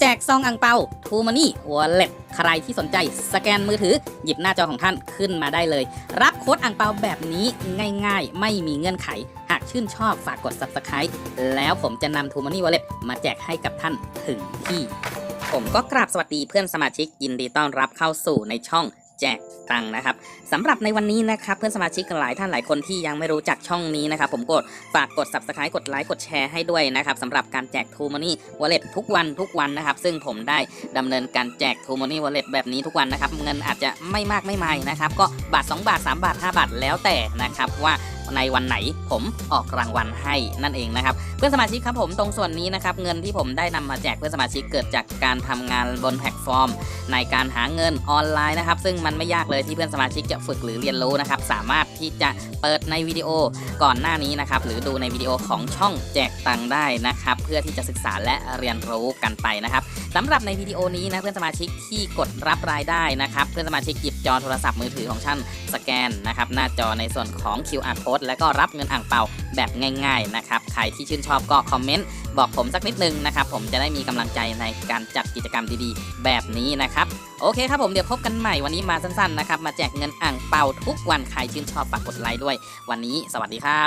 แจกซองอังเปาทูมานี่วอลเล็ตใครที่สนใจสแกนมือถือ หยิบหน้าจอของท่านขึ้นมาได้เลย รับโค้ดอังเปาแบบนี้ง่ายๆ ไม่มีเงื่อนไข หากชื่นชอบฝากกด subscribe แล้วผมจะนำทูมานี่วอลเล็ตมาแจกให้กับท่านถึงที่ ผมก็กราบสวัสดีเพื่อนสมาชิกยินดีต้อนรับเข้าสู่ในช่อง แจกตังค์นะครับสำหรับในวันนี้นะครับเพื่อนสมาชิกหลายท่านหลายคนที่ยังไม่รู้จักช่องนี้นะครับผมกดฝากกด subscribe กดไลค์กดแชร์ให้ด้วยนะครับสำหรับการแจก True Money Wallet ทุกวันทุกวันนะครับ ซึ่งผมได้ดำเนินการแจก True Money Wallet แบบนี้ทุกวันนะครับ เงินอาจจะไม่มากไม่ไม่นะครับ ก็บาท 2 บาท 3 บาท 5 บาทแล้วแต่นะครับว่า ในวันไหน ผมออกรางวัลให้นั่นเองนะครับ เพื่อนสมาชิกครับผมตรงส่วนนี้นะครับเงินที่ผมได้นำมาแจกเพื่อนสมาชิกเกิดจากการทำงานบนแพลตฟอร์ม ในการหาเงินออนไลน์นะครับซึ่งมันไม่ยากเลยที่เพื่อนสมาชิกจะฝึกหรือเรียนรู้นะครับสามารถที่จะเปิดในวิดีโอก่อนหน้านี้นะครับหรือดูในวิดีโอของช่องแจกตังได้นะครับเพื่อที่จะศึกษาและเรียนรู้กันไปนะครับสำหรับในวิดีโอนี้นะเพื่อนสมาชิกที่กดรับรายได้นะครับเพื่อนสมาชิกหยิบจอโทรศัพท์มือถือของท่านสแกนนะครับหน้าจอในส่วนของ QR code แล้วก็รับเงินอ่างเปาแบบง่าย ๆนะครับ ใครที่ชื่นชอบก็คอมเมนต์บอกผมสักนิดนึงนะครับผมจะได้มีกำลังใจในการจัดกิจกรรมดีๆ แบบนี้นะครับโอเคครับผมเดี๋ยวพบกันใหม่วันนี้มาสั้นๆนะครับมาแจกเงินอ่างเปาทุกวันใครชื่นชอบฝากกดไลค์ด้วย วันนี้สวัสดีครับ